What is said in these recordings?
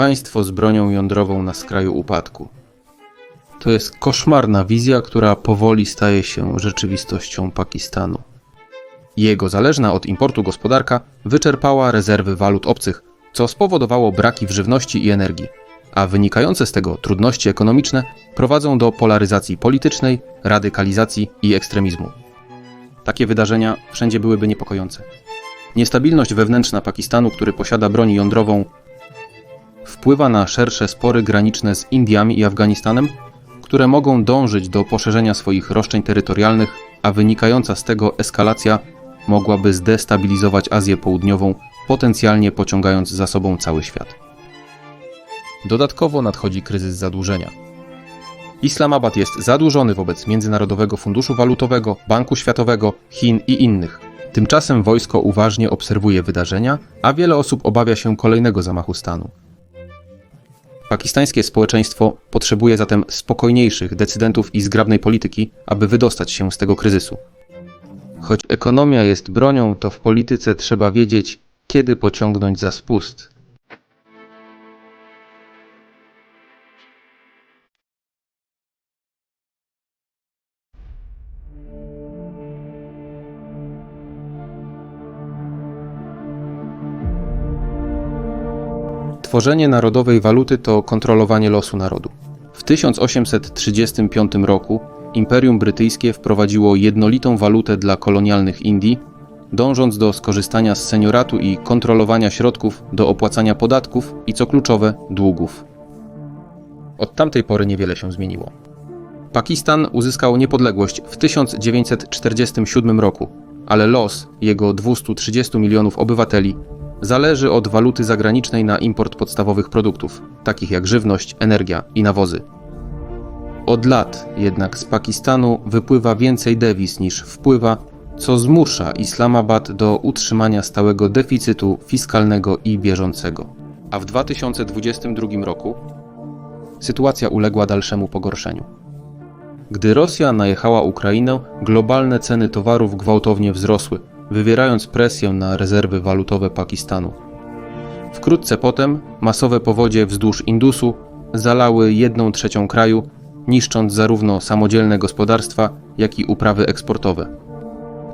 państwo z bronią jądrową na skraju upadku. To jest koszmarna wizja, która powoli staje się rzeczywistością Pakistanu. Jego zależna od importu gospodarka wyczerpała rezerwy walut obcych, co spowodowało braki w żywności i energii, a wynikające z tego trudności ekonomiczne prowadzą do polaryzacji politycznej, radykalizacji i ekstremizmu. Takie wydarzenia wszędzie byłyby niepokojące. Niestabilność wewnętrzna Pakistanu, który posiada broń jądrową, wpływa na szersze spory graniczne z Indiami i Afganistanem, które mogą dążyć do poszerzenia swoich roszczeń terytorialnych, a wynikająca z tego eskalacja mogłaby zdestabilizować Azję Południową, potencjalnie pociągając za sobą cały świat. Dodatkowo nadchodzi kryzys zadłużenia. Islamabad jest zadłużony wobec Międzynarodowego Funduszu Walutowego, Banku Światowego, Chin i innych. Tymczasem wojsko uważnie obserwuje wydarzenia, a wiele osób obawia się kolejnego zamachu stanu. Pakistańskie społeczeństwo potrzebuje zatem spokojniejszych decydentów i zgrabnej polityki, aby wydostać się z tego kryzysu. Choć ekonomia jest bronią, to w polityce trzeba wiedzieć, kiedy pociągnąć za spust. Tworzenie narodowej waluty to kontrolowanie losu narodu. W 1835 roku Imperium Brytyjskie wprowadziło jednolitą walutę dla kolonialnych Indii, dążąc do skorzystania z senioratu i kontrolowania środków do opłacania podatków i, co kluczowe, długów. Od tamtej pory niewiele się zmieniło. Pakistan uzyskał niepodległość w 1947 roku, ale los jego 230 milionów obywateli zależy od waluty zagranicznej na import podstawowych produktów, takich jak żywność, energia i nawozy. Od lat jednak z Pakistanu wypływa więcej dewiz niż wpływa, co zmusza Islamabad do utrzymania stałego deficytu fiskalnego i bieżącego. A w 2022 roku sytuacja uległa dalszemu pogorszeniu. Gdy Rosja najechała Ukrainę, globalne ceny towarów gwałtownie wzrosły, wywierając presję na rezerwy walutowe Pakistanu. Wkrótce potem masowe powodzie wzdłuż Indusu zalały jedną trzecią kraju, niszcząc zarówno samodzielne gospodarstwa, jak i uprawy eksportowe.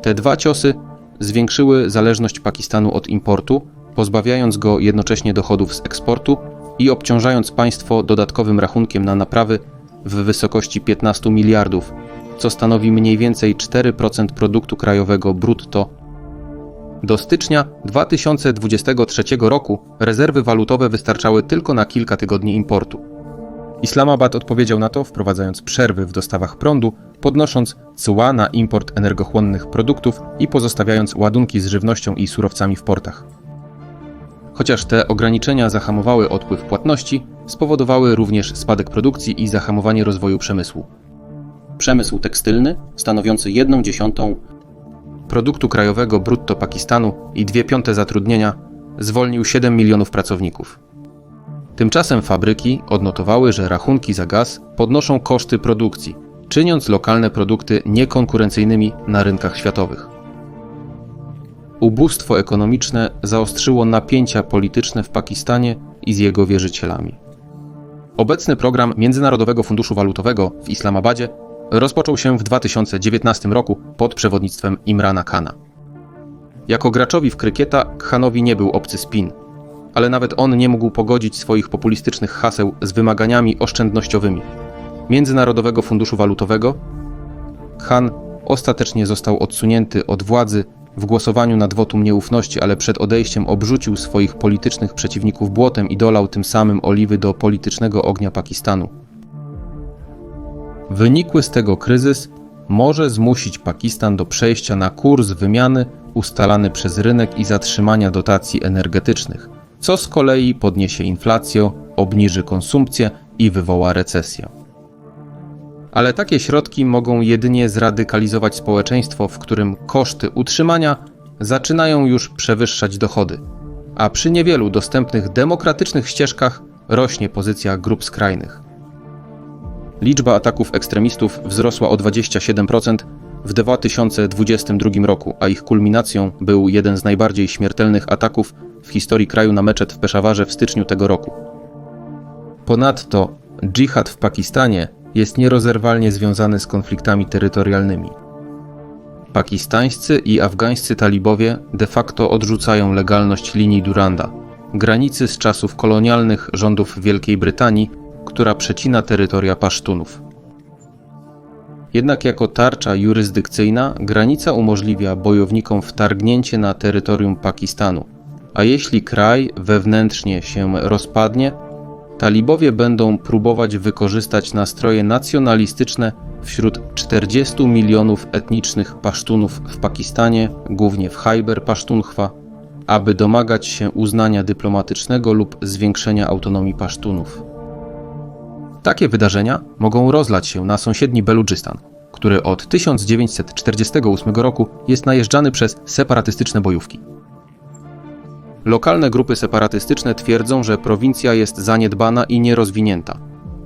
Te dwa ciosy zwiększyły zależność Pakistanu od importu, pozbawiając go jednocześnie dochodów z eksportu i obciążając państwo dodatkowym rachunkiem na naprawy w wysokości 15 miliardów, co stanowi mniej więcej 4% produktu krajowego brutto do stycznia 2023 roku rezerwy walutowe wystarczały tylko na kilka tygodni importu. Islamabad odpowiedział na to, wprowadzając przerwy w dostawach prądu, podnosząc cła na import energochłonnych produktów i pozostawiając ładunki z żywnością i surowcami w portach. Chociaż te ograniczenia zahamowały odpływ płatności, spowodowały również spadek produkcji i zahamowanie rozwoju przemysłu. Przemysł tekstylny, stanowiący 1 dziesiątą produktu krajowego brutto Pakistanu i 2 piąte zatrudnienia, zwolnił 7 milionów pracowników. Tymczasem fabryki odnotowały, że rachunki za gaz podnoszą koszty produkcji, czyniąc lokalne produkty niekonkurencyjnymi na rynkach światowych. Ubóstwo ekonomiczne zaostrzyło napięcia polityczne w Pakistanie i z jego wierzycielami. Obecny program Międzynarodowego Funduszu Walutowego w Islamabadzie rozpoczął się w 2019 roku pod przewodnictwem Imrana Khana. Jako graczowi w krykieta Khanowi nie był obcy spin, ale nawet on nie mógł pogodzić swoich populistycznych haseł z wymaganiami oszczędnościowymi. Międzynarodowego Funduszu Walutowego Khan ostatecznie został odsunięty od władzy w głosowaniu nad wotum nieufności, ale przed odejściem obrzucił swoich politycznych przeciwników błotem i dolał tym samym oliwy do politycznego ognia Pakistanu. Wynikły z tego kryzys może zmusić Pakistan do przejścia na kurs wymiany ustalany przez rynek i zatrzymania dotacji energetycznych, co z kolei podniesie inflację, obniży konsumpcję i wywoła recesję. Ale takie środki mogą jedynie zradykalizować społeczeństwo, w którym koszty utrzymania zaczynają już przewyższać dochody, a przy niewielu dostępnych demokratycznych ścieżkach rośnie pozycja grup skrajnych. Liczba ataków ekstremistów wzrosła o 27% w 2022 roku, a ich kulminacją był jeden z najbardziej śmiertelnych ataków w historii kraju na meczet w Peszawarze w styczniu tego roku. Ponadto dżihad w Pakistanie jest nierozerwalnie związany z konfliktami terytorialnymi. Pakistańscy i afgańscy talibowie de facto odrzucają legalność linii Duranda, granicy z czasów kolonialnych rządów Wielkiej Brytanii, która przecina terytoria Pasztunów. Jednak jako tarcza jurysdykcyjna granica umożliwia bojownikom wtargnięcie na terytorium Pakistanu, a jeśli kraj wewnętrznie się rozpadnie, talibowie będą próbować wykorzystać nastroje nacjonalistyczne wśród 40 milionów etnicznych Pasztunów w Pakistanie, głównie w Khyber Pasztunchwa, aby domagać się uznania dyplomatycznego lub zwiększenia autonomii Pasztunów. Takie wydarzenia mogą rozlać się na sąsiedni Beludżystan, który od 1948 roku jest najeżdżany przez separatystyczne bojówki. Lokalne grupy separatystyczne twierdzą, że prowincja jest zaniedbana i nierozwinięta,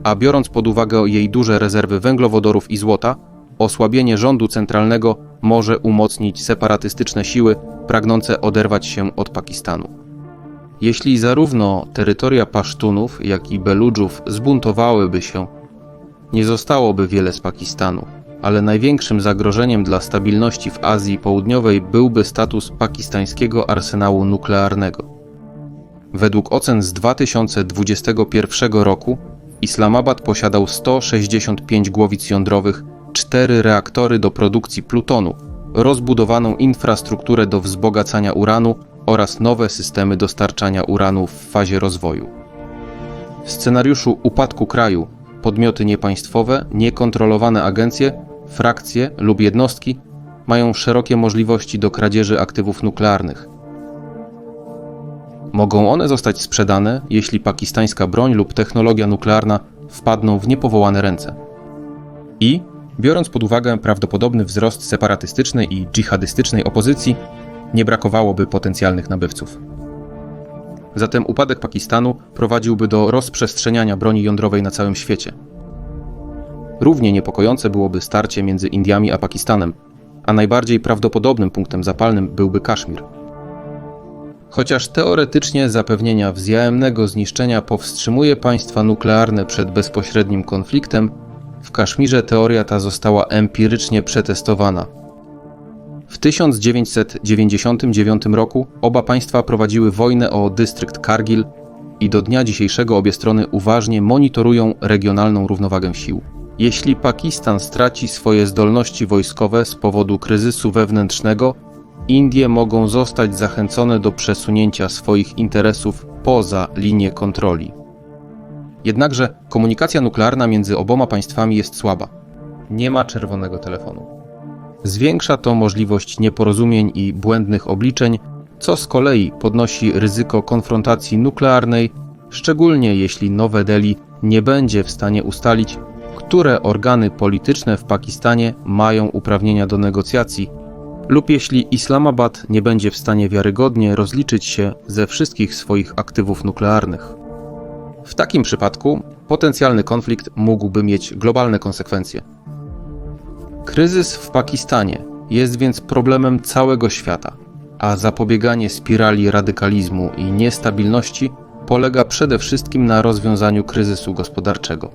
a biorąc pod uwagę jej duże rezerwy węglowodorów i złota, osłabienie rządu centralnego może umocnić separatystyczne siły pragnące oderwać się od Pakistanu. Jeśli zarówno terytoria Pasztunów, jak i Beludżów zbuntowałyby się, nie zostałoby wiele z Pakistanu, ale największym zagrożeniem dla stabilności w Azji Południowej byłby status pakistańskiego arsenału nuklearnego. Według ocen z 2021 roku Islamabad posiadał 165 głowic jądrowych, 4 reaktory do produkcji plutonu, rozbudowaną infrastrukturę do wzbogacania uranu oraz nowe systemy dostarczania uranu w fazie rozwoju. W scenariuszu upadku kraju podmioty niepaństwowe, niekontrolowane agencje, frakcje lub jednostki mają szerokie możliwości do kradzieży aktywów nuklearnych. Mogą one zostać sprzedane, jeśli pakistańska broń lub technologia nuklearna wpadną w niepowołane ręce. I, biorąc pod uwagę prawdopodobny wzrost separatystycznej i dżihadystycznej opozycji, nie brakowałoby potencjalnych nabywców. Zatem upadek Pakistanu prowadziłby do rozprzestrzeniania broni jądrowej na całym świecie. Równie niepokojące byłoby starcie między Indiami a Pakistanem, a najbardziej prawdopodobnym punktem zapalnym byłby Kaszmir. Chociaż teoretycznie zapewnienia wzajemnego zniszczenia powstrzymuje państwa nuklearne przed bezpośrednim konfliktem, w Kaszmirze teoria ta została empirycznie przetestowana. W 1999 roku oba państwa prowadziły wojnę o dystrykt Kargil i do dnia dzisiejszego obie strony uważnie monitorują regionalną równowagę sił. Jeśli Pakistan straci swoje zdolności wojskowe z powodu kryzysu wewnętrznego, Indie mogą zostać zachęcone do przesunięcia swoich interesów poza linię kontroli. Jednakże komunikacja nuklearna między oboma państwami jest słaba. Nie ma czerwonego telefonu. Zwiększa to możliwość nieporozumień i błędnych obliczeń, co z kolei podnosi ryzyko konfrontacji nuklearnej, szczególnie jeśli Nowe Delhi nie będzie w stanie ustalić, które organy polityczne w Pakistanie mają uprawnienia do negocjacji lub jeśli Islamabad nie będzie w stanie wiarygodnie rozliczyć się ze wszystkich swoich aktywów nuklearnych. W takim przypadku potencjalny konflikt mógłby mieć globalne konsekwencje. Kryzys w Pakistanie jest więc problemem całego świata, a zapobieganie spirali radykalizmu i niestabilności polega przede wszystkim na rozwiązaniu kryzysu gospodarczego.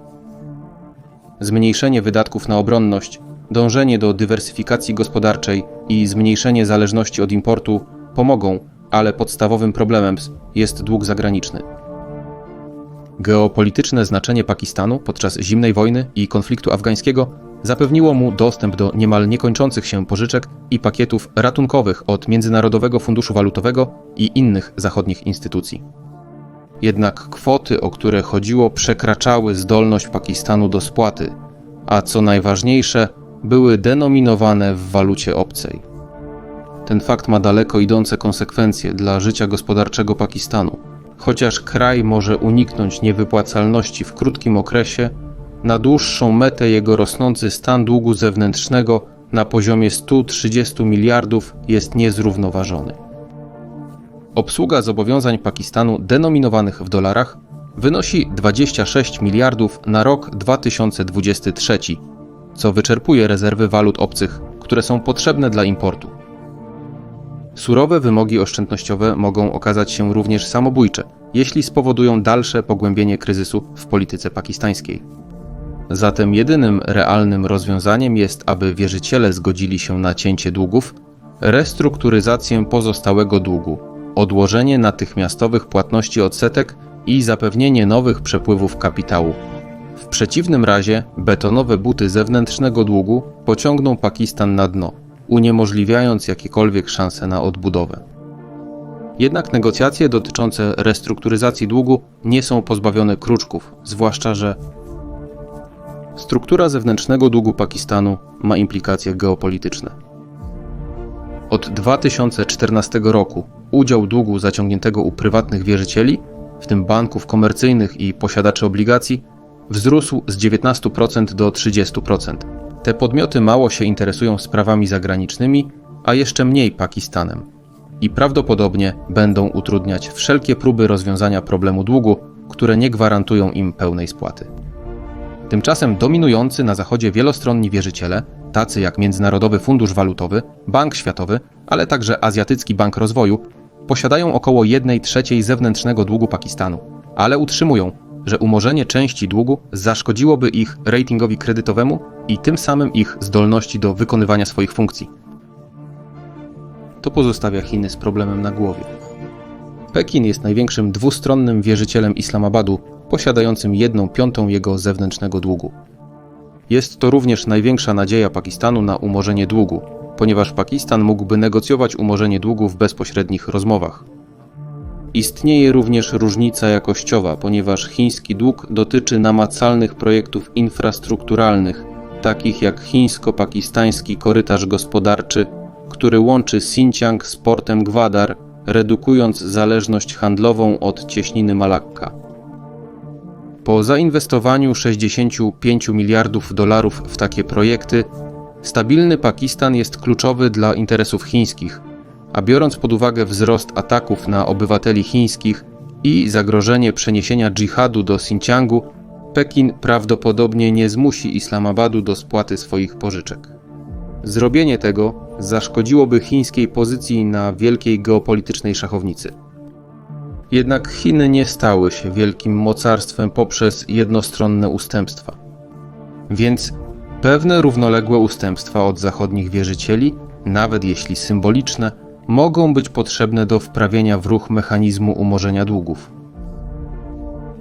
Zmniejszenie wydatków na obronność dążenie do dywersyfikacji gospodarczej i zmniejszenie zależności od importu pomogą, ale podstawowym problemem jest dług zagraniczny. Geopolityczne znaczenie Pakistanu podczas zimnej wojny i konfliktu afgańskiego zapewniło mu dostęp do niemal niekończących się pożyczek i pakietów ratunkowych od Międzynarodowego Funduszu Walutowego i innych zachodnich instytucji. Jednak kwoty, o które chodziło, przekraczały zdolność Pakistanu do spłaty, a co najważniejsze, były denominowane w walucie obcej. Ten fakt ma daleko idące konsekwencje dla życia gospodarczego Pakistanu. Chociaż kraj może uniknąć niewypłacalności w krótkim okresie, na dłuższą metę jego rosnący stan długu zewnętrznego na poziomie 130 miliardów jest niezrównoważony. Obsługa zobowiązań Pakistanu denominowanych w dolarach wynosi 26 miliardów na rok 2023 co wyczerpuje rezerwy walut obcych, które są potrzebne dla importu. Surowe wymogi oszczędnościowe mogą okazać się również samobójcze, jeśli spowodują dalsze pogłębienie kryzysu w polityce pakistańskiej. Zatem jedynym realnym rozwiązaniem jest, aby wierzyciele zgodzili się na cięcie długów, restrukturyzację pozostałego długu, odłożenie natychmiastowych płatności odsetek i zapewnienie nowych przepływów kapitału. W przeciwnym razie betonowe buty zewnętrznego długu pociągną Pakistan na dno, uniemożliwiając jakiekolwiek szanse na odbudowę. Jednak negocjacje dotyczące restrukturyzacji długu nie są pozbawione kruczków, zwłaszcza że struktura zewnętrznego długu Pakistanu ma implikacje geopolityczne. Od 2014 roku udział długu zaciągniętego u prywatnych wierzycieli, w tym banków komercyjnych i posiadaczy obligacji, wzrósł z 19% do 30%. Te podmioty mało się interesują sprawami zagranicznymi, a jeszcze mniej Pakistanem. I prawdopodobnie będą utrudniać wszelkie próby rozwiązania problemu długu, które nie gwarantują im pełnej spłaty. Tymczasem dominujący na Zachodzie wielostronni wierzyciele, tacy jak Międzynarodowy Fundusz Walutowy, Bank Światowy, ale także Azjatycki Bank Rozwoju, posiadają około 1 trzeciej zewnętrznego długu Pakistanu, ale utrzymują, że umorzenie części długu zaszkodziłoby ich ratingowi kredytowemu i tym samym ich zdolności do wykonywania swoich funkcji. To pozostawia Chiny z problemem na głowie. Pekin jest największym dwustronnym wierzycielem Islamabadu, posiadającym jedną piątą jego zewnętrznego długu. Jest to również największa nadzieja Pakistanu na umorzenie długu, ponieważ Pakistan mógłby negocjować umorzenie długu w bezpośrednich rozmowach. Istnieje również różnica jakościowa, ponieważ chiński dług dotyczy namacalnych projektów infrastrukturalnych, takich jak chińsko-pakistański korytarz gospodarczy, który łączy Xinjiang z portem Gwadar, redukując zależność handlową od cieśniny Malakka. Po zainwestowaniu 65 miliardów dolarów w takie projekty, stabilny Pakistan jest kluczowy dla interesów chińskich, a biorąc pod uwagę wzrost ataków na obywateli chińskich i zagrożenie przeniesienia dżihadu do Xinjiangu, Pekin prawdopodobnie nie zmusi Islamabadu do spłaty swoich pożyczek. Zrobienie tego zaszkodziłoby chińskiej pozycji na wielkiej geopolitycznej szachownicy. Jednak Chiny nie stały się wielkim mocarstwem poprzez jednostronne ustępstwa. Więc pewne równoległe ustępstwa od zachodnich wierzycieli, nawet jeśli symboliczne, mogą być potrzebne do wprawienia w ruch mechanizmu umorzenia długów.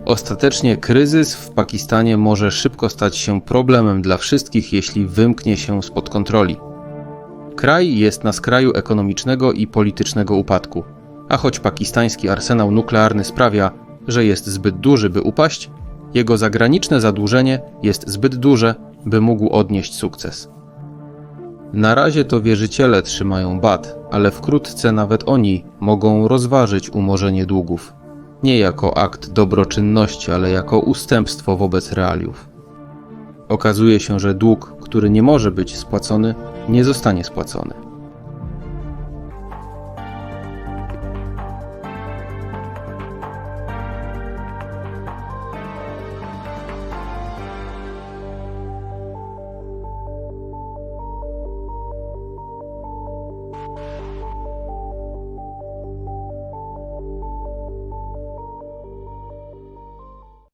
Ostatecznie kryzys w Pakistanie może szybko stać się problemem dla wszystkich, jeśli wymknie się spod kontroli. Kraj jest na skraju ekonomicznego i politycznego upadku, a choć pakistański arsenał nuklearny sprawia, że jest zbyt duży, by upaść, jego zagraniczne zadłużenie jest zbyt duże, by mógł odnieść sukces. Na razie to wierzyciele trzymają bat, ale wkrótce nawet oni mogą rozważyć umorzenie długów. Nie jako akt dobroczynności, ale jako ustępstwo wobec realiów. Okazuje się, że dług, który nie może być spłacony, nie zostanie spłacony.